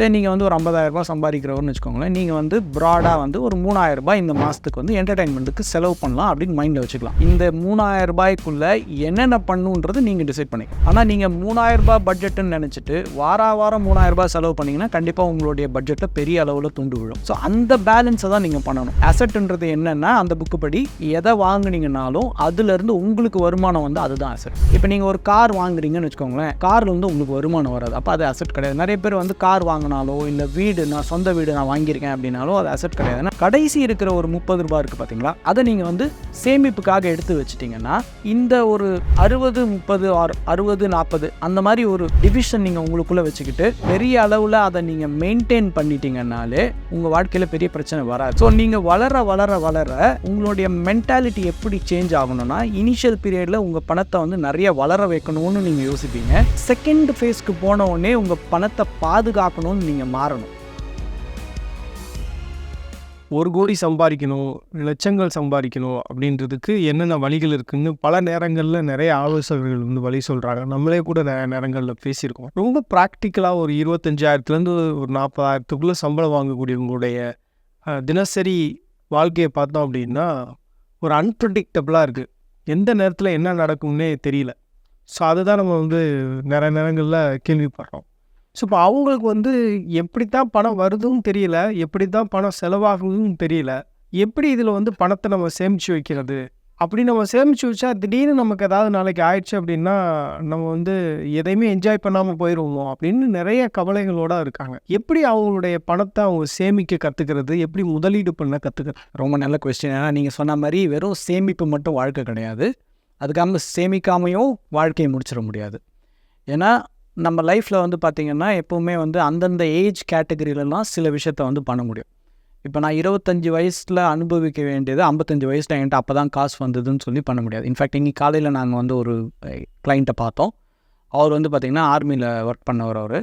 சரி நீங்கள் வந்து ஒரு ஐம்பதாயிரரூபா சம்பாதிக்கிறவர்னு வச்சுக்கோங்களேன் நீங்கள் வந்து ப்ராடாக வந்து ஒரு 3000 ரூபாய் இந்த மாதத்துக்கு வந்து என்டர்டைன்மெண்ட்டுக்கு செலவு பண்ணலாம் அப்படின்னு மைண்டில் வச்சுக்கலாம். இந்த 3000 ரூபாய்க்குள்ளே என்னென்ன பண்ணுன்றது நீங்கள் டிசைட் பண்ணிக்கலாம். ஆனால் நீங்கள் மூணாயிரரூபா பட்ஜெட்டுன்னு நினச்சிட்டு வார வாரம் 3000 ரூபாய் செலவு பண்ணிங்கன்னா கண்டிப்பாக உங்களுடைய பட்ஜெட்டில் பெரிய அளவில் துண்டு விழும். ஸோ அந்த பேலன்ஸை தான் நீங்கள் பண்ணணும். அசட்டுன்றது என்னென்னா அந்த புக்கு படி எதை வாங்கினீங்கனாலும் அதுலேருந்து உங்களுக்கு வருமானம் வந்து அதுதான் அசட் இப்போ நீங்கள் ஒரு கார் வாங்குறீங்கன்னு வச்சுக்கோங்களேன் காரில் வந்து உங்களுக்கு வருமானம் வராது. அப்போ அது அசட் கிடையாது. நிறைய பேர் வந்து கார் வாங்கினாலோ இல்லை வீடு நான் சொந்த வீடு நான் வாங்கியிருக்கேன் அப்படின்னாலும் அது அசட் கிடையாது. ஏன்னா கடைசி இருக்கிற ஒரு முப்பது ரூபாய் இருக்குது பார்த்தீங்களா அதை நீங்கள் வந்து சேமிப்புக்காக எடுத்து வச்சிட்டிங்கன்னா இந்த ஒரு அறுபது முப்பது ஆறு அறுபது நாற்பது அந்த மாதிரி ஒரு டிவிஷன் நீங்கள் உங்களுக்குள்ளே வச்சுக்கிட்டு பெரிய அளவில் அதை நீங்கள் மெயின்டைன் பண்ணிட்டீங்கன்னாலே உங்கள் வாழ்க்கையில் பெரிய பிரச்சனை வராது. ஸோ நீங்கள் வளர வளர வளர உங்களுடைய மென்டாலிட்டி எப்படி சேஞ்ச் ஆகணும்னா இனிஷியல் பீரியடில் உங்கள் பணத்தை வந்து நிறைய வளர வைக்கணும்னு நீங்கள் யோசிப்பீங்க. செகண்ட் ஃபேஸ்க்கு போன உடனே உங்கள் பணத்தை பாதுகாக்கணும்னு நீங்கள் மாறணும். ஒரு கோடி சம்பாதிக்கணும் லட்சங்கள் சம்பாதிக்கணும் அப்படின்றதுக்கு என்னென்ன வழிகள் இருக்குன்னு பல நேரங்களில் நிறைய ஆலோசகர்கள் வந்து வழி சொல்கிறாங்க நம்மளே கூட நிறைய நேரங்களில் பேசியிருக்கோம். ரொம்ப ப்ராக்டிக்கலாக ஒரு இருபத்தஞ்சாயிரத்துலேருந்து ஒரு நாற்பதாயிரத்துக்குள்ளே சம்பளம் வாங்கக்கூடியவங்களுடைய தினசரி வாழ்க்கையை பார்த்தோம் அப்படின்னா ஒரு அன்பிரடிக்டபுளாக இருக்குது எந்த நேரத்தில் என்ன நடக்கும்னே தெரியல. ஸோ அதுதான் நம்ம வந்து நிறைய நேரங்களில் கேள்விப்படுறோம். ஸோ இப்போ அவங்களுக்கு வந்து எப்படி தான் பணம் வருதுன்னு தெரியல எப்படி தான் பணம் செலவாகுதுன்னு தெரியல எப்படி இதில் வந்து பணத்தை நம்ம சேமித்து வைக்கிறது? அப்படி நம்ம சேமித்து வச்சா திடீர்னு நமக்கு ஏதாவது நாளைக்கு ஆயிடுச்சு அப்படின்னா நம்ம வந்து எதையுமே என்ஜாய் பண்ணாமல் போயிடுவோம் அப்படின்னு நிறைய கவலைகளோட இருக்காங்க. எப்படி அவங்களுடைய பணத்தை அவங்க சேமிக்க கற்றுக்கிறது எப்படி முதலீடு பண்ண கற்றுக்கிறது ரொம்ப நல்ல கொஸ்டின் ஏன்னா நீங்கள் சொன்ன மாதிரி வெறும் சேமிப்பு மட்டும் வாழ்க்கை கிடையாது. அதுக்காக சேமிக்காமையும் வாழ்க்கையை முடிச்சிட முடியாது. ஏன்னா நம்ம லைஃப்பில் வந்து பார்த்திங்கன்னா எப்போவுமே வந்து அந்தந்த ஏஜ் கேட்டகரியிலலாம் சில விஷயத்த வந்து பண்ண முடியும். இப்போ நான் இருபத்தஞ்சி வயசில் அனுபவிக்க வேண்டியது ஐம்பத்தஞ்சு வயசில் என்கிட்ட அப்போ தான் காசு வந்ததுன்னு சொல்லி பண்ண முடியாது. இன்ஃபேக்ட் இன்றைக்கி காலையில் நாங்கள் வந்து ஒரு கிளைண்ட்டை பார்த்தோம். அவர் வந்து பார்த்திங்கன்னா ஆர்மியில் ஒர்க் பண்ணவர் அவர்.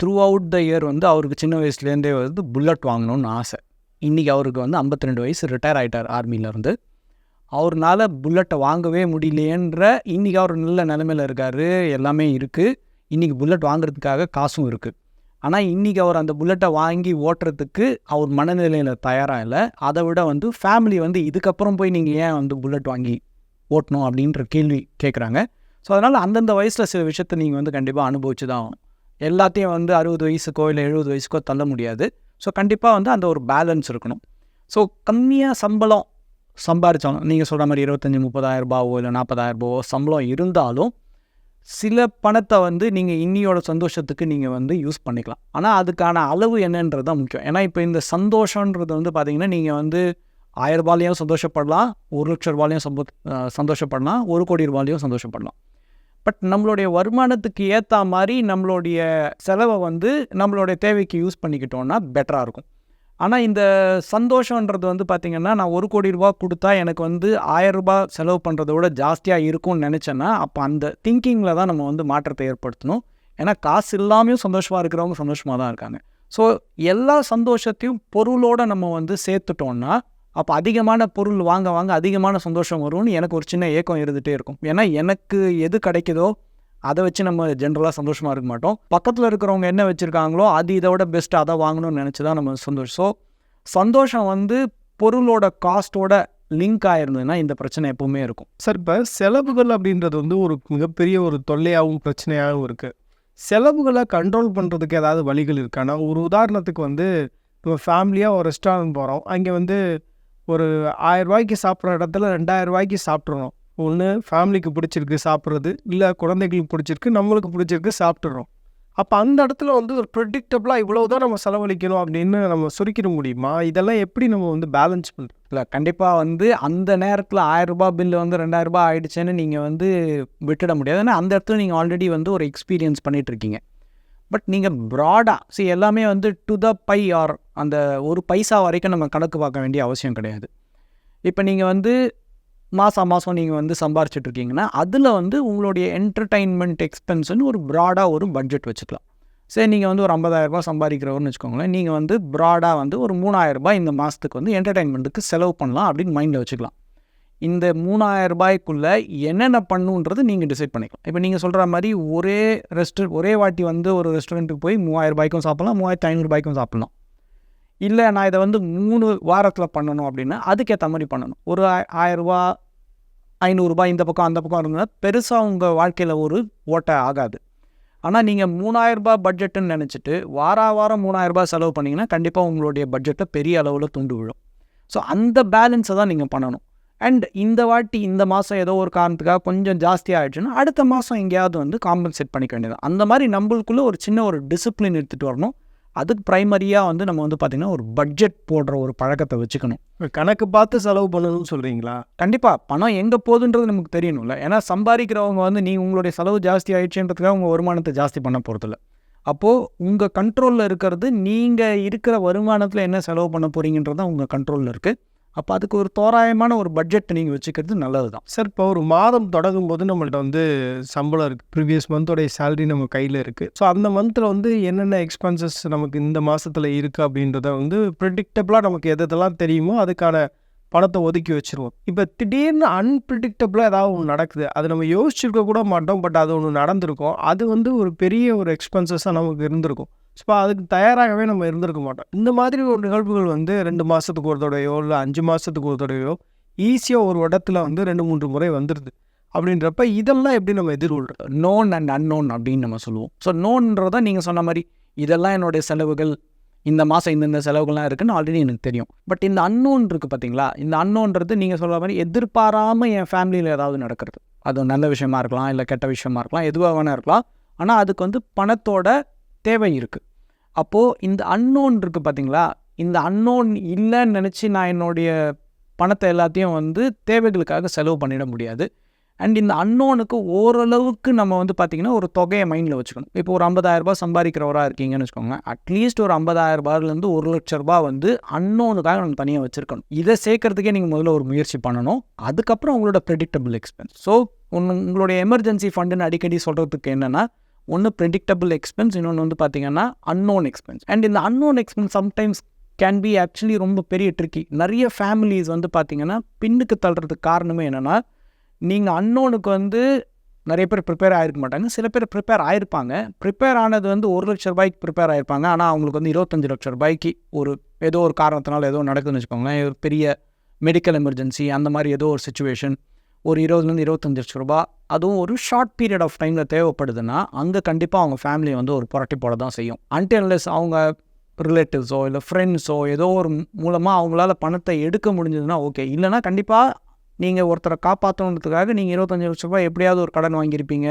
த்ரூ அவுட் த இயர் வந்து அவருக்கு சின்ன வயசுலேருந்தே வந்து புல்லட் வாங்கணும்னு ஆசை. இன்றைக்கி அவருக்கு வந்து 52 வயசு ரிட்டையர் ஆகிட்டார் ஆர்மியிலேருந்து அவர்னால புல்லட்டை வாங்கவே முடியலையேன்ற இன்றைக்கி அவர் நல்ல நிலமையில இருக்கார். எல்லாமே இருக்குது இன்றைக்கி புல்லட் வாங்குறதுக்காக காசும் இருக்குது ஆனால் இன்றைக்கி அவர் அந்த புல்லட்டை வாங்கி ஓட்டுறதுக்கு அவர் மனநிலையில் தயாராக இல்லை. அதை விட வந்து ஃபேமிலி வந்து இதுக்கப்புறம் போய் நீங்கள் ஏன் வந்து புல்லட் வாங்கி ஓட்டணும் அப்படின்ற கேள்வி கேட்குறாங்க ஸோ அதனால் அந்தந்த வயசில் சில விஷயத்த நீங்கள் வந்து கண்டிப்பாக அனுபவிச்சு தான் ஆகணும். எல்லாத்தையும் வந்து அறுபது வயசுக்கோ இல்லை எழுபது வயசுக்கோ தள்ள முடியாது. ஸோ கண்டிப்பாக வந்து அந்த ஒரு பேலன்ஸ் இருக்கணும். ஸோ கம்மியாக சம்பளம் சம்பாரித்தாலும் நீங்கள் சொல்கிற மாதிரி இருபத்தஞ்சி முப்பதாயிரரூபாவோ இல்லை நாற்பதாயிரரூபாவோ சம்பளம் இருந்தாலும் சில பணத்தை வந்து நீங்கள் இன்னியோட சந்தோஷத்துக்கு நீங்கள் வந்து யூஸ் பண்ணிக்கலாம். ஆனால் அதுக்கான அளவு என்னன்றது தான் முக்கியம். ஏன்னா இப்போ இந்த சந்தோஷன்றது வந்து பார்த்திங்கன்னா நீங்கள் வந்து ஆயிரம் ரூபாலையும் சந்தோஷப்படலாம் ஒரு லட்ச ரூபாலையும் சம்போ சந்தோஷப்படலாம் ஒரு கோடி ரூபாலையும் சந்தோஷப்படலாம். பட் நம்மளுடைய வருமானத்துக்கு ஏற்ற மாதிரி நம்மளுடைய செலவை வந்து நம்மளுடைய தேவைக்கு யூஸ் பண்ணிக்கிட்டோன்னா பெட்டராக இருக்கும். ஆனால் இந்த சந்தோஷன்றது வந்து பார்த்திங்கன்னா நான் ஒரு கோடி ரூபா கொடுத்தா எனக்கு வந்து ஆயிரம் செலவு பண்ணுறத விட ஜாஸ்தியாக இருக்கும்னு நினச்சேன்னா அப்போ அந்த திங்கிங்கில் தான் நம்ம வந்து மாற்றத்தை ஏற்படுத்தணும். ஏன்னா காசு இல்லாமையும் சந்தோஷமாக இருக்கிறவங்க சந்தோஷமாக தான் இருக்காங்க. ஸோ எல்லா சந்தோஷத்தையும் பொருளோடு நம்ம வந்து சேர்த்துட்டோம்னா அப்போ அதிகமான பொருள் வாங்க வாங்க அதிகமான சந்தோஷம் வரும்னு எனக்கு ஒரு சின்ன ஏக்கம் இருந்துகிட்டே இருக்கும். ஏன்னா எனக்கு எது கிடைக்குதோ அதை வச்சு நம்ம ஜென்ரலாக சந்தோஷமாக இருக்க மாட்டோம். பக்கத்தில் இருக்கிறவங்க என்ன வச்சுருக்காங்களோ அது இதை விட அதை வாங்கணும்னு நினச்சி தான் நம்ம சந்தோஷம் ஸோ சந்தோஷம் வந்து பொருளோட காஸ்ட்டோட லிங்க் ஆயிருந்ததுன்னா இந்த பிரச்சனை எப்பவுமே இருக்கும். சார் இப்போ செலவுகள் அப்படின்றது வந்து ஒரு மிகப்பெரிய ஒரு தொல்லையாகவும் பிரச்சனையாகவும் இருக்குது செலவுகளை கண்ட்ரோல் பண்ணுறதுக்கு ஏதாவது வழிகள் இருக்கானா ஒரு உதாரணத்துக்கு வந்து இப்போ ஃபேமிலியாக ஒரு ரெஸ்டாரண்ட் போகிறோம் அங்கே வந்து ஒரு ஆயிரம் ரூபாய்க்கு சாப்பிட்ற இடத்துல ரெண்டாயிரம் ரூபாய்க்கு சாப்பிட்றோம் ஒன்று ஃபேமிலிக்கு பிடிச்சிருக்கு சாப்பிட்றது இல்லை குழந்தைகளுக்கு பிடிச்சிருக்கு நம்மளுக்கு பிடிச்சிருக்கு சாப்பிட்றோம் அப்போ அந்த இடத்துல வந்து ஒரு ப்ரெடிக்டபுளாக இவ்வளோ தான் நம்ம செலவழிக்கணும் அப்படின்னு நம்ம சுருக்கிட முடியுமா? இதெல்லாம் எப்படி நம்ம வந்து பேலன்ஸ் பண்ணுறோம் இல்லை கண்டிப்பாக வந்து அந்த நேரத்தில் ஆயிரம் பில்லு வந்து ரெண்டாயிரரூபா ரூபாய் ஆயிடுச்சுன்னு நீங்கள் வந்து விட்டுட முடியாது. ஏன்னா அந்த இடத்துல நீங்கள் ஆல்ரெடி வந்து ஒரு எக்ஸ்பீரியன்ஸ் பண்ணிகிட்ருக்கீங்க இருக்கீங்க. பட் நீங்கள் ப்ராடாக see எல்லாமே வந்து டு த பை ஆர் அந்த ஒரு பைசா வரைக்கும் நம்ம கணக்கு பார்க்க வேண்டிய அவசியம் கிடையாது. இப்போ நீங்கள் வந்து மாதம் மாதம் நீங்கள் வந்து சம்பாரிச்சிட்டு இருக்கீங்கன்னா அதில் வந்து உங்களுடைய என்டர்டைன்மெண்ட் எக்ஸ்பென்ஸ்னு ஒரு ப்ராடாக ஒரு பட்ஜெட் வச்சுக்கலாம். சரி நீங்கள் வந்து ஒரு ஐம்பதாயிரரூபா சம்பாதிக்கிறவர்னு வச்சுக்கோங்களேன் நீங்கள் வந்து ப்ராடாக வந்து ஒரு 3000 ரூபாய் இந்த மாதத்துக்கு வந்து என்டர்டைன்மெண்ட்டுக்கு செலவு பண்ணலாம் அப்படின்னு மைண்டில் வச்சுக்கலாம். இந்த மூணாயிரம் ரூபாய்க்குள்ளே என்னென்ன பண்ணுன்றது நீங்கள் டிசைட் பண்ணிக்கலாம். இப்போ நீங்கள் சொல்கிற மாதிரி ஒரே ரெஸ்ட் ஒரே வாட்டி வந்து ஒரு ரெஸ்டாரண்ட்டுக்கு போய் மூவாயிரம் ரூபாய்க்கும் சாப்பிட்லாம் மூவாயிரத்து ஐநூறுபாய்க்கும் சாப்பிட்லாம். இல்லை நான் இதை வந்து மூணு வாரத்தில் பண்ணணும் அப்படின்னா அதுக்கேற்ற மாதிரி பண்ணணும். ஒரு ஆயரூபா ஐநூறுரூபா இந்த பக்கம் அந்த பக்கம் இருந்ததுன்னா பெருசாக உங்கள் வாழ்க்கையில் ஒரு ஓட்டை ஆகாது. ஆனால் நீங்கள் மூணாயிரரூபா பட்ஜெட்டுன்னு நினச்சிட்டு வார வாரம் மூணாயிரரூபா செலவு பண்ணிங்கன்னா கண்டிப்பாக உங்களுடைய பட்ஜெட்டை பெரிய அளவில் துண்டு விழும். ஸோ அந்த பேலன்ஸை தான் நீங்கள் பண்ணணும். அண்ட் இந்த வாட்டி இந்த மாதம் ஏதோ ஒரு காரணத்துக்காக கொஞ்சம் ஜாஸ்தி ஆகிடுச்சுன்னா அடுத்த மாதம் எங்கேயாவது வந்து காம்பன்சேட் பண்ணிக்க வேண்டியது அந்த மாதிரி நம்மளுக்குள்ளே ஒரு சின்ன ஒரு டிசிப்ளின் எடுத்துகிட்டு வரணும். அதுக்கு ப்ரைமரியாக வந்து நம்ம வந்து பார்த்திங்கன்னா ஒரு பட்ஜெட் போடுற ஒரு பழக்கத்தை வச்சுக்கணும். கணக்கு பார்த்து செலவு பண்ணணும்னு சொல்கிறீங்களா கண்டிப்பாக பணம் எங்கே போகுதுன்றது நமக்கு தெரியணும்ல. ஏன்னா சம்பாதிக்கிறவங்க வந்து நீ உங்களுடைய செலவு ஜாஸ்தி ஆயிடுச்சுன்றதுக்காக உங்கள் வருமானத்தை ஜாஸ்தி பண்ண போகிறதில்ல அப்போது உங்கள் கண்ட்ரோலில் இருக்கிறது நீங்கள் இருக்கிற வருமானத்தில் என்ன செலவு பண்ண போகிறீங்கன்றது தான் உங்கள் கண்ட்ரோலில் இருக்குது அப்போ அதுக்கு ஒரு தோராயமான ஒரு பட்ஜெட் நீங்கள் வச்சுக்கிறது நல்லது தான் சார் இப்போ ஒரு மாதம் தொடங்கும் போது நம்மள்ட்ட வந்து சம்பளம் இருக்குது ப்ரீவியஸ் மந்தோடைய சேலரி நம்ம கையில் இருக்குது ஸோ அந்த மந்தில் வந்து என்னென்ன எக்ஸ்பென்சஸ் நமக்கு இந்த மாதத்தில் இருக்குது அப்படின்றத வந்து ப்ரிடிக்டபுளாக நமக்கு எது எதெல்லாம் தெரியுமோ அதுக்கான பணத்தை ஒதுக்கி வச்சிருவோம். இப்போ திடீர்னு அன்பிரிடிக்டபுளாக ஏதாவது ஒன்று நடக்குது. அது நம்ம யோசிச்சிருக்க கூட மாட்டோம். பட் அது ஒன்று நடந்திருக்கும். அது வந்து ஒரு பெரிய ஒரு எக்ஸ்பென்சஸாக நமக்கு இருந்திருக்கும். ஸோ அதுக்கு தயாராகவே நம்ம இருந்திருக்க மாட்டோம். இந்த மாதிரி ஒரு நிகழ்வுகள் வந்து ரெண்டு மாதத்துக்கு ஒரு தடவையோ இல்லை அஞ்சு மாதத்துக்கு ஒரு தடவையோ ஈஸியாக ஒரு இடத்துல வந்து ரெண்டு மூன்று முறை வந்துடுது அப்படின்றப்ப இதெல்லாம் எப்படி நம்ம எதிர்கொள்கிறோம் நோன் அண்ட் அன்னோன் அப்படின்னு நம்ம சொல்லுவோம். ஸோ நோன்றதான் நீங்கள் சொன்ன மாதிரி இதெல்லாம் என்னுடைய செலவுகள் இந்த மாதம் இந்தந்த செலவுகள்லாம் இருக்குதுன்னு ஆல்ரெடி எனக்கு தெரியும். பட் இந்த அன்னோன் இருக்குது பார்த்தீங்களா இந்த அன்னோன்றது நீங்கள் சொல்கிற மாதிரி எதிர்பாராமல் என் ஃபேமிலியில் ஏதாவது நடக்கிறது. அது நல்ல விஷயமா இருக்கலாம் இல்லை கெட்ட விஷயமா இருக்கலாம் எதுவாக வேணா இருக்கலாம். ஆனால் அதுக்கு வந்து பணத்தோட தேவை இருக்குது அப்போது இந்த அன்னோன் இருக்குது பார்த்தீங்களா இந்த அன்னோன் இல்லைன்னு நினச்சி நான் என்னுடைய பணத்தை எல்லாத்தையும் வந்து தேவைகளுக்காக செலவு பண்ணிட முடியாது. அண்ட் இந்த அன்னோனுக்கு ஓரளவுக்கு நம்ம வந்து பார்த்திங்கன்னா ஒரு தொகையை மைண்டில் வச்சுக்கணும். இப்போ ஒரு 50000 ரூபாய் சம்பாதிக்கிறவராக இருக்கீங்கன்னு வச்சுக்கோங்க. அட்லீஸ்ட் ஒரு 50000 ரூபாயிலேருந்து ஒரு லட்ச ரூபாய் வந்து அன்னோனுக்காக நம்ம தனியாக வச்சுருக்கணும். இதை சேர்க்கறதுக்கே நீங்கள் முதல்ல ஒரு முயற்சி பண்ணணும். அதுக்கப்புறம் உங்களோட ப்ரெடிக்டபிள் எக்ஸ்பென்ஸ் ஸோ உங்களுடைய எமர்ஜென்சி ஃபண்டுன்னு அடிக்கடி சொல்கிறதுக்கு என்னென்னா ஒன்று ப்ரெடிக்டபிள் எக்ஸ்பென்ஸ் இன்னொன்று வந்து பார்த்தீங்கன்னா அன்னோன் எக்ஸ்பென்ஸ் அண்ட் இந்த unknown expense sometimes can be actually ரொம்ப பெரிய ட்ரிக்கி நிறைய ஃபேமிலிஸ் வந்து பார்த்தீங்கன்னா பின்னுக்கு தள்ளுறதுக்கு காரணமே என்னென்னா நீங்கள் அன்னோனுக்கு வந்து நிறைய பேர் ப்ரிப்பேர் ஆகிருக்க மாட்டாங்க. சில பேர் ப்ரிப்பேர் ஆகிருப்பாங்க ப்ரிப்பேர் ஆனது வந்து ஒரு லட்ச ரூபாய்க்கு ப்ரிப்பேர் ஆகிருப்பாங்க ஆனால் அவங்களுக்கு வந்து இருபத்தஞ்சு லட்ச ரூபாய்க்கு ஒரு ஏதோ ஒரு காரணத்தினால ஏதோ நடக்குதுன்னு வச்சுக்கோங்களேன். ஒரு பெரிய மெடிக்கல் எமர்ஜென்சி அந்த மாதிரி ஏதோ ஒரு சுச்சுவேஷன் ஒரு இருபதுலேருந்து இருபத்தஞ்சு லட்சம் ரூபா. அதுவும் ஒரு ஷார்ட் பீரியட் ஆஃப் டைமில் தேவைப்படுதுன்னா அங்கே கண்டிப்பாக அவங்க ஃபேமிலி வந்து ஒரு புரட்டி போட தான் செய்யும். அன்டென்லெஸ் அவங்க ரிலேட்டிவ்ஸோ இல்லை ஃப்ரெண்ட்ஸோ ஏதோ ஒரு மூலமாக அவங்களால பணத்தை எடுக்க முடிஞ்சதுன்னா ஓகே இல்லைனா கண்டிப்பாக நீங்கள் ஒருத்தரை காப்பாற்றணுன்றதுக்காக நீங்கள் இருபத்தஞ்சு லட்ச ரூபாய் எப்படியாவது ஒரு கடன் வாங்கியிருப்பீங்க.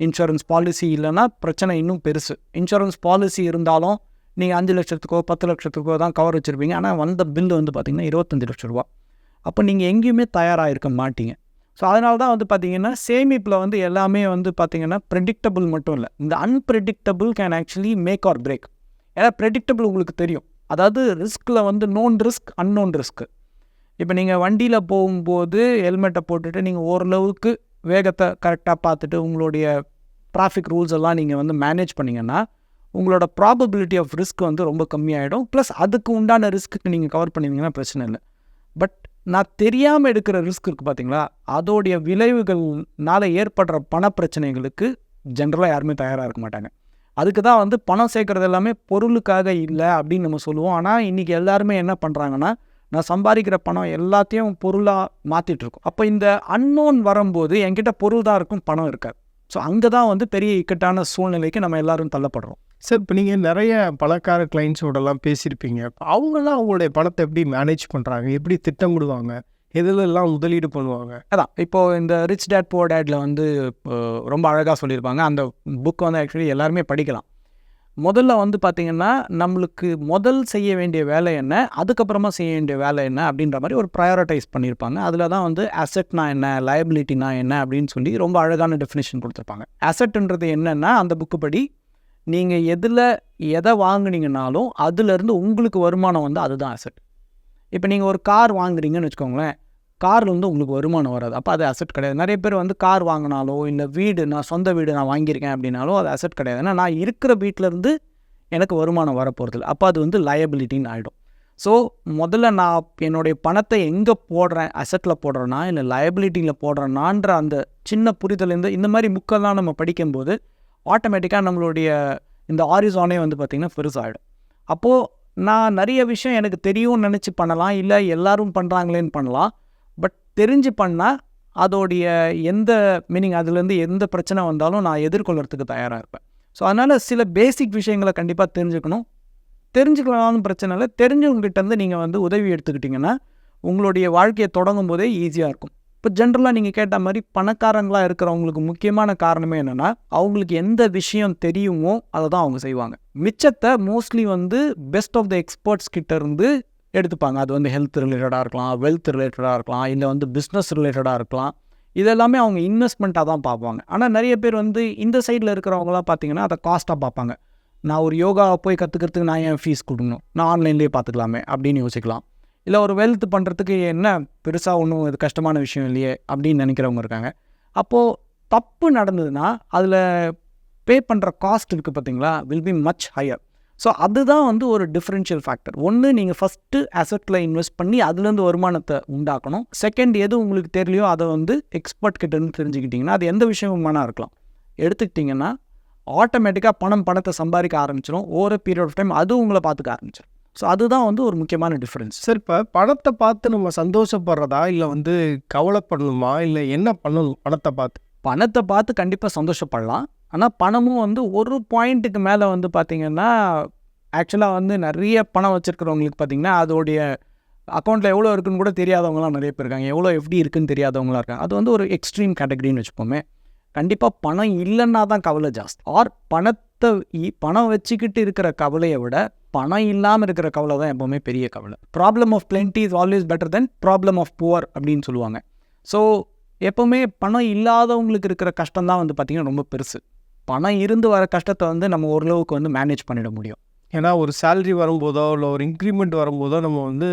இன்சூரன்ஸ் பாலிசி இல்லைன்னா பிரச்சனை இன்னும் பெருசு. இன்சூரன்ஸ் பாலிசி இருந்தாலும் நீங்கள் அஞ்சு லட்சத்துக்கோ பத்து லட்சத்துக்கோ தான் கவர் வச்சுருப்பீங்க. ஆனால் வந்த பில்லு வந்து பார்த்திங்கன்னா இருபத்தஞ்சு லட்ச ரூபா. அப்போ நீங்கள் எங்கேயுமே தயாராக இருக்க மாட்டீங்க. ஸோ அதனால தான் வந்து பார்த்தீங்கன்னா சேமிப்பில் வந்து எல்லாமே வந்து பார்த்தீங்கன்னா ப்ரெடிக்டபுள் மட்டும் இல்லை. இந்த unpredictable can actually make or break ஏன்னா ப்ரெடிக்டபுள் உங்களுக்கு தெரியும். அதாவது ரிஸ்கில் வந்து நோன் ரிஸ்க் அன்னோன் ரிஸ்க் இப்போ நீங்கள் வண்டியில் போகும்போது ஹெல்மெட்டை போட்டுட்டு நீங்கள் ஓரளவுக்கு வேகத்தை கரெக்டாக பார்த்துட்டு உங்களுடைய டிராஃபிக் ரூல்ஸ் எல்லாம் நீங்கள் வந்து மேனேஜ் பண்ணிங்கன்னா உங்களோட ப்ராபபிலிட்டி ஆஃப் ரிஸ்க் வந்து ரொம்ப கம்மியாயிடும். ப்ளஸ் அதுக்கு உண்டான ரிஸ்க்கு நீங்கள் கவர் பண்ணிங்கன்னா பிரச்சனை இல்லை. பட் நான் தெரியாமல் எடுக்கிற ரிஸ்க் இருக்குது பார்த்தீங்களா அதோடைய விளைவுகள்னால ஏற்படுற பண பிரச்சனைகளுக்கு ஜென்ரலாக யாருமே தயாராக இருக்க மாட்டாங்க. அதுக்கு தான் வந்து பணம் சேர்க்குறது எல்லாமே பொருளுக்காக இல்லை அப்படின்னு நம்ம சொல்லுவோம். ஆனால் இன்றைக்கி எல்லாருமே என்ன பண்ணுறாங்கன்னா நான் சம்பாதிக்கிற பணம் எல்லாத்தையும் பொருளாக மாற்றிட்டுருக்கோம் அப்போ இந்த அன்னோன் வரும்போது என்கிட்ட பொருள் தான் இருக்கும் பணம் இருக்காது. ஸோ அங்கே தான் வந்து பெரிய இக்கட்டான சூழ்நிலைக்கு நம்ம எல்லாரும் தள்ளப்படுறோம். சார் இப்போ நீங்கள் நிறைய பணக்கார கிளைண்ட்ஸோடலாம் பேசியிருப்பீங்க. இப்போ அவங்கெல்லாம் அவங்களுடைய பணத்தை எப்படி மேனேஜ் பண்ணுறாங்க எப்படி திட்டமிடுவாங்க? எதுலெல்லாம் முதலீடு பண்ணுவாங்க? அதான் இப்போது இந்த ரிச் டேட் போ டேட்ல வந்து ரொம்ப அழகாக சொல்லியிருப்பாங்க. அந்த புக் வந்து ஆக்சுவலி எல்லாருமே படிக்கலாம். முதல்ல வந்து பார்த்திங்கன்னா நம்மளுக்கு முதல் செய்ய வேண்டிய வேலை என்ன அதுக்கப்புறமா செய்ய வேண்டிய வேலை என்ன அப்படின்ற மாதிரி ஒரு ப்ரையாரிட்டைஸ் பண்ணியிருப்பாங்க அதில் தான் வந்து அசெட்னா என்ன லயபிலிட்டினா என்ன அப்படின்னு சொல்லி ரொம்ப அழகான டெஃபினேஷன் கொடுத்துருப்பாங்க. அசெட்ன்றது என்னென்னா அந்த புக்கு படி நீங்கள் எதில் எதை வாங்குனீங்கனாலும் அதுலேருந்து உங்களுக்கு வருமானம் வந்து அதுதான் அசெட் இப்போ நீங்கள் ஒரு கார் வாங்குறீங்கன்னு வச்சுக்கோங்களேன் கார்ல வந்து உங்களுக்கு வருமானம் வராது. அப்போ அது அசெட் கிடையாது. நிறைய பேர் வந்து கார் வாங்கினாலோ இல்லை வீடு நான் சொந்த வீடு நான் வாங்கியிருக்கேன் அப்படின்னாலும் அது அசெட் கிடையாது. ஏன்னா நான் இருக்கிற வீட்டிலேருந்து எனக்கு வருமானம் வரப்போகிறதில்ல அப்போ அது வந்து லயபிலிட்டின்னு ஆகிடும் ஸோ முதல்ல நான் என்னுடைய பணத்தை எங்கே போடுறேன்? அசட்டில் போடுறேன்னா இல்லை லயபிலிட்டியில் போடுறேனான்ற அந்த சின்ன புரிதலேருந்து இந்த மாதிரி புக்கெல்லாம் நம்ம படிக்கும்போது ஆட்டோமேட்டிக்காக நம்மளுடைய இந்த ஆரிசானே வந்து பார்த்திங்கன்னா பெருசாகிடும் அப்போது நான் நிறைய விஷயம் எனக்கு தெரியும்னு நினச்சி பண்ணலாம். இல்லை எல்லோரும் பண்ணுறாங்களேன்னு பண்ணலாம். தெரிஞ்சு பண்ணால் அதோடைய எந்த மீனிங் அதுலேருந்து எந்த பிரச்சனை வந்தாலும் நான் எதிர்கொள்கிறதுக்கு தயாராக இருப்பேன். ஸோ அதனால் சில பேசிக் விஷயங்களை கண்டிப்பாக தெரிஞ்சுக்கணும். தெரிஞ்சுக்கலாம்னு பிரச்சனை இல்லை. தெரிஞ்சவங்ககிட்டருந்து நீங்கள் வந்து உதவி எடுத்துக்கிட்டிங்கன்னா உங்களுடைய வாழ்க்கையை தொடங்கும் போதே ஈஸியாக இருக்கும். இப்போ ஜென்ரலாக நீங்கள் கேட்ட மாதிரி பணக்காரங்களாக இருக்கிறவங்களுக்கு முக்கியமான காரணமே என்னென்னா அவங்களுக்கு எந்த விஷயம் தெரியுமோ அதை தான் அவங்க செய்வாங்க. மிச்சத்தை மோஸ்ட்லி வந்து பெஸ்ட் ஆஃப் த எக்ஸ்பர்ட்ஸ் கிட்ட இருந்து எடுத்துப்பாங்க. அது வந்து ஹெல்த் ரிலேட்டடாக இருக்கலாம் வெல்த் ரிலேட்டடாக இருக்கலாம் இல்லை வந்து பிஸ்னஸ் ரிலேட்டடாக இருக்கலாம். இதெல்லாமே அவங்க இன்வெஸ்ட்மெண்ட்டாக தான் பார்ப்பாங்க. ஆனால் நிறைய பேர் வந்து இந்த சைடில் இருக்கிறவங்களாம் பார்த்தீங்கன்னா அதை காஸ்ட்டாக பார்ப்பாங்க. நான் ஒரு யோகா போய் கற்றுக்கிறதுக்கு நான் ஏன் ஃபீஸ் கொடுக்கணும்? நான் ஆன்லைன்லேயே பார்த்துக்கலாமே அப்படின்னு யோசிக்கலாம். இல்லை ஒரு வெல்த் பண்ணுறதுக்கு என்ன பெருசாக ஒன்றும் இது கஷ்டமான விஷயம் இல்லையே அப்படின்னு நினைக்கிறவங்க இருக்காங்க. அப்போது தப்பு நடந்ததுன்னா அதில் பே பண்ணுற காஸ்ட் இருக்குது பார்த்தீங்களா? Will be much higher so அதுதான் வந்து ஒரு டிஃப்ரென்ஷியல் ஃபேக்டர் ஒன்று நீங்கள் ஃபஸ்ட்டு அசட்டில் இன்வெஸ்ட் பண்ணி அதுலேருந்து வருமானத்தை உண்டாக்கணும். செகண்ட் எது உங்களுக்கு தெரியலையோ அதை வந்து எக்ஸ்பர்ட் கிட்டேருந்து தெரிஞ்சுக்கிட்டிங்கன்னா அது எந்த விஷயமுமானா இருக்கலாம். எடுத்துக்கிட்டிங்கன்னா ஆட்டோமேட்டிக்காக பணம் பணத்தை சம்பாதிக்க ஆரம்பிச்சிடும் ஓவர் பீரியட் ஆஃப் டைம் அது உங்களை பார்த்துக்க ஆரம்பிச்சிடும் ஸோ அதுதான் வந்து ஒரு முக்கியமான டிஃப்ரென்ஸ் சார் இப்போ பணத்தை பார்த்து நம்ம சந்தோஷப்படுறதா? இல்லை வந்து கவலைப்படணுமா? இல்லை என்ன பண்ணணும் பணத்தை பார்த்து? பணத்தை பார்த்து கண்டிப்பாக சந்தோஷப்படலாம். ஆனால் பணமும் வந்து ஒரு பாயிண்ட்டுக்கு மேலே வந்து பார்த்திங்கன்னா ஆக்சுவலாக வந்து நிறைய பணம் வச்சுருக்கிறவங்களுக்கு பார்த்திங்கன்னா அதோடைய அக்கௌண்ட்டில் எவ்வளோ இருக்குன்னு கூட தெரியாதவங்களாம் நிறைய பேர் இருக்காங்க. எவ்வளோ எப்படி இருக்குன்னு தெரியாதவங்களாம் இருக்காங்க. அது வந்து ஒரு எக்ஸ்ட்ரீம் கேட்டகரின்னு வச்சுப்போமே. கண்டிப்பாக பணம் இல்லைன்னா தான் கவலை ஜாஸ்தி. ஆர் பணத்தை இ- பணம் வச்சுக்கிட்டு இருக்கிற கவலையை விட பணம் இல்லாமல் இருக்கிற கவலை தான் எப்போவுமே பெரிய கவலை. Problem of plenty is always better than problem of poor அப்படின்னு சொல்லுவாங்க. ஸோ எப்போவுமே பணம் இல்லாதவங்களுக்கு இருக்கிற கஷ்டம் தான் வந்து பார்த்திங்கன்னா ரொம்ப பெருசு. பணம் இருந்து வர கஷ்டத்தை வந்து நம்ம ஓரளவுக்கு வந்து மேனேஜ் பண்ணிட முடியும். ஏன்னா ஒரு சேலரி வரும்போதோ இல்லை ஒரு இன்க்ரிமெண்ட் வரும்போதோ நம்ம வந்து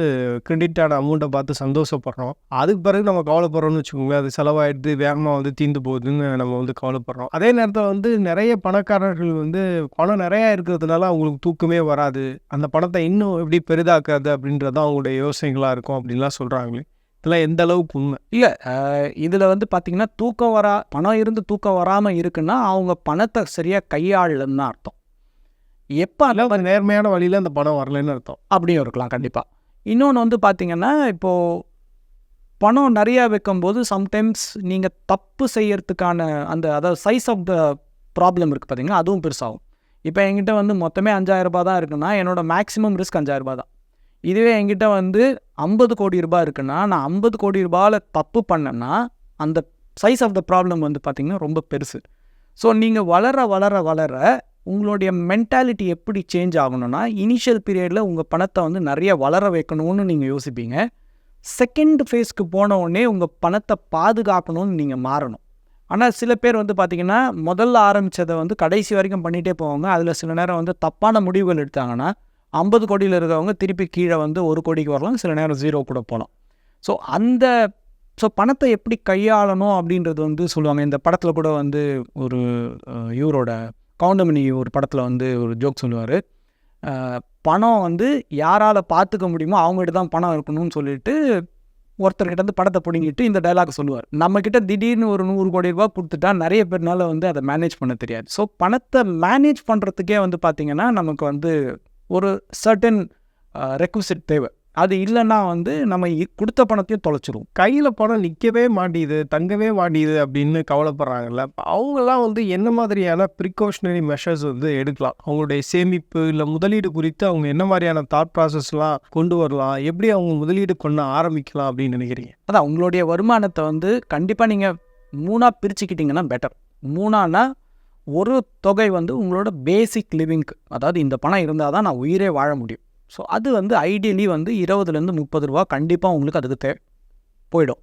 கிரெடிட்டான அமௌண்ட்டை பார்த்து சந்தோஷப்படுறோம். அதுக்கு பிறகு நம்ம கவலைப்படுறோம்னு வச்சுக்கோங்க அது செலவாயிடுது வேகமாக வந்து தீர்ந்து போகுதுன்னு நம்ம வந்து கவலைப்படுறோம். அதே நேரத்தில் வந்து நிறைய பணக்காரர்கள் வந்து பணம் நிறையா இருக்கிறதுனால அவங்களுக்கு தூக்கமே வராது. அந்த பணத்தை இன்னும் எப்படி பெரிதாக்காது அப்படின்றது அவங்களுடைய யோசனைகளாக இருக்கும் அப்படின்லாம் சொல்கிறாங்களே இதெல்லாம் எந்த அளவுக்கு உண்மை? இல்லை இதில் வந்து பார்த்திங்கன்னா தூக்கம் வரா பணம் இருந்து தூக்கம் வராமல் இருக்குன்னா அவங்க பணத்தை சரியாக கையாளலன்னு அர்த்தம். எப்போ அந்த இல்லை நேர்மையான வழியில் அந்த பணம் வரலைன்னு அர்த்தம். அப்படியும் இருக்கலாம் கண்டிப்பாக இன்னொன்று வந்து பார்த்தீங்கன்னா இப்போது பணம் நிறையா வைக்கும்போது சம்டைம்ஸ் நீங்கள் தப்பு செய்யறதுக்கான அந்த அதாவது சைஸ் ஆஃப் த ப்ராப்ளம் இருக்குது பார்த்தீங்கன்னா அதுவும் பெருசாகும். இப்போ என்கிட்ட வந்து மொத்தமே 5000 ரூபாய் தான் இருக்குன்னா என்னோட மேக்ஸிமம் ரிஸ்க் 5000 ரூபாய் தான். இதுவே என்கிட்ட வந்து ஐம்பது கோடி ரூபாய் இருக்குன்னா நான் ஐம்பது கோடி ரூபாயில் தப்பு பண்ணேன்னா அந்த சைஸ் ஆஃப் த ப்ராப்ளம் வந்து பார்த்திங்கன்னா ரொம்ப பெருசு. ஸோ நீங்கள் வளர வளர வளர உங்களுடைய மென்டாலிட்டி எப்படி சேஞ்ச் ஆகணும்னா இனிஷியல் பீரியடில் உங்கள் பணத்தை வந்து நிறைய வளர வைக்கணும்னு நீங்கள் யோசிப்பீங்க. செகண்ட் ஃபேஸ்க்கு போன உடனே உங்கள் பணத்தை பாதுகாக்கணும்னு நீங்கள் மாறணும். ஆனால் சில பேர் வந்து பார்த்திங்கன்னா முதல்ல ஆரம்பித்ததை வந்து கடைசி வரைக்கும் பண்ணிகிட்டே போவாங்க. அதில் சில நேரம் வந்து தப்பான முடிவுகள் எடுத்தாங்கன்னா ஐம்பது கோடியில் இருக்கிறவங்க திருப்பி கீழே வந்து ஒரு கோடிக்கு வரலாம் சில நேரம் ஜீரோ கூட போகலாம். ஸோ அந்த ஸோ பணத்தை எப்படி கையாளணும் அப்படின்றது வந்து சொல்லுவாங்க. இந்த படத்தில் கூட வந்து ஒரு இவரோட கவுண்டமணி ஒரு படத்தில் வந்து ஒரு ஜோக் சொல்லுவார். பணம் வந்து யாரால் பார்த்துக்க முடியுமோ அவங்ககிட்ட தான் பணம் இருக்கணும்னு சொல்லிட்டு ஒருத்தர்கிட்ட வந்து படத்தை பிடுங்கிட்டு இந்த டைலாக் சொல்லுவார். நம்மக்கிட்ட திடீர்னு ஒரு நூறு கோடி ரூபா கொடுத்துட்டா நிறைய பேர்னால வந்து அதை மேனேஜ் பண்ண தெரியாது. ஸோ பணத்தை மேனேஜ் பண்ணுறதுக்கே வந்து பார்த்திங்கன்னா நமக்கு வந்து ஒரு சர்டன் ரெக்வசிட் தேவை. அது இல்லைன்னா வந்து நம்ம கொடுத்த பணத்தையும் தொலைச்சிரும். கையில் பணம் நிற்கவே மாட்டேது தங்கவே மாட்டேது அப்படின்னு கவலைப்படுறாங்கல்ல. அப்ப அவங்கெல்லாம் வந்து என்ன மாதிரியான ப்ரிகாஷனரி மெஷர்ஸ் வந்து எடுக்கலாம்? அவங்களுடைய சேமிப்பு இல்லை முதலீடு குறித்து அவங்க என்ன மாதிரியான தாட் ப்ராசஸ்லாம் கொண்டு வரலாம்? எப்படி அவங்க முதலீடு பண்ண ஆரம்பிக்கலாம் அப்படின்னு நினைக்கிறீங்க? அதான் உங்களுடைய வருமானத்தை வந்து கண்டிப்பாக நீங்கள் மூணாக பிரிச்சுக்கிட்டிங்கன்னா பெட்டர் மூணானா ஒரு தொகை வந்து உங்களோட பேசிக் லிவிங்க்கு அதாவது இந்த பணம் இருந்தால் தான் நான் உயிரே வாழ முடியும். ஸோ அது வந்து ஐடியலி வந்து இருபதுலேருந்து முப்பது ரூபா கண்டிப்பாக உங்களுக்கு அதுக்கு தே போயிடும்.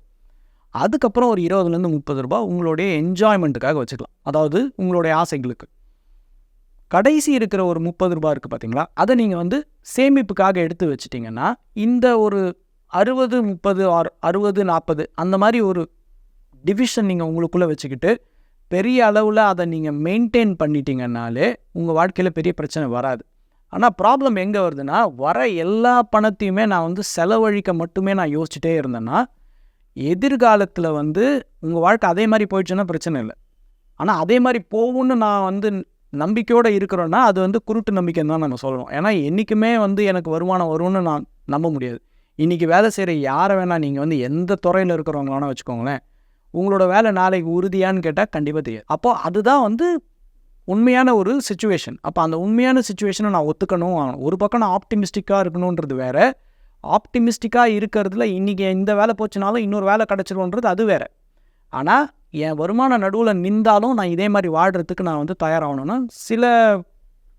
அதுக்கப்புறம் ஒரு இருபதுலேருந்து முப்பது ரூபா உங்களுடைய என்ஜாய்மெண்ட்டுக்காக வச்சுக்கலாம். அதாவது உங்களுடைய ஆசைகளுக்கு. கடைசி இருக்கிற ஒரு முப்பது ரூபா இருக்குது பார்த்தீங்களா அதை நீங்கள் வந்து சேமிப்புக்காக எடுத்து வச்சிட்டிங்கன்னா இந்த ஒரு அறுபது முப்பது ஆறு அறுபது நாற்பது அந்த மாதிரி ஒரு டிவிஷன் நீங்கள் உங்களுக்குள்ளே வச்சுக்கிட்டு பெரிய அளவில் அதை நீங்கள் மெயின்டைன் பண்ணிட்டீங்கன்னாலே உங்கள் வாழ்க்கையில் பெரிய பிரச்சனை வராது. ஆனால் ப்ராப்ளம் எங்கே வருதுன்னா வர எல்லா பணத்தையுமே நான் வந்து செலவழிக்க மட்டுமே நான் யோசிச்சுட்டே இருந்தேன்னா எதிர்காலத்தில் வந்து உங்கள் வாழ்க்கை அதே மாதிரி போயிடுச்சுன்னா பிரச்சனை இல்லை. ஆனால் அதே மாதிரி போகும்னு நான் வந்து நம்பிக்கையோடு இருக்கிறோன்னா அது வந்து குருட்டு நம்பிக்கைன்னு தான் நம்ம சொல்லணும் ஏன்னா என்றைக்குமே வந்து எனக்கு வருமானம் வரும்னு நான் நம்ப முடியாது. இன்றைக்கி வேலை செய்கிற யாரை வேணால் நீங்கள் வந்து எந்த துறையில் இருக்கிறவங்களான வச்சுக்கோங்களேன் உங்களோட வேலை நாளைக்கு உறுதியான்னு கேட்டால் கண்டிப்பாக தெரியாது. அப்போது அதுதான் வந்து உண்மையான ஒரு சுச்சுவேஷன் அப்போ அந்த உண்மையான சுச்சுவேஷனை நான் ஒத்துக்கணும். ஒரு பக்கம் நான் ஆப்டிமிஸ்டிக்காக இருக்கணுன்றது வேறு. ஆப்டிமிஸ்டிக்காக இருக்கிறதுல இன்றைக்கி இந்த வேலை போச்சுனாலும் இன்னொரு வேலை கிடச்சிருவோன்றது அது வேற. ஆனால் என் வருமான நடுவில் நின்றாலும் நான் இதே மாதிரி வாழ்கிறதுக்கு நான் வந்து தயாராகணும்னா சில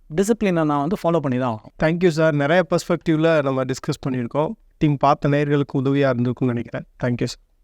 டிசிப்ளினை நான் வந்து ஃபாலோ பண்ணி தான் ஆகணும். தேங்க்யூ சார் நிறைய பெர்ஸ்பெக்டிவில் நம்ம டிஸ்கஸ் பண்ணியிருக்கோம். டீம் பார்த்த நேர்களுக்கு உதவியாக இருந்திருக்கும்னு நினைக்கிறேன். Thank you sir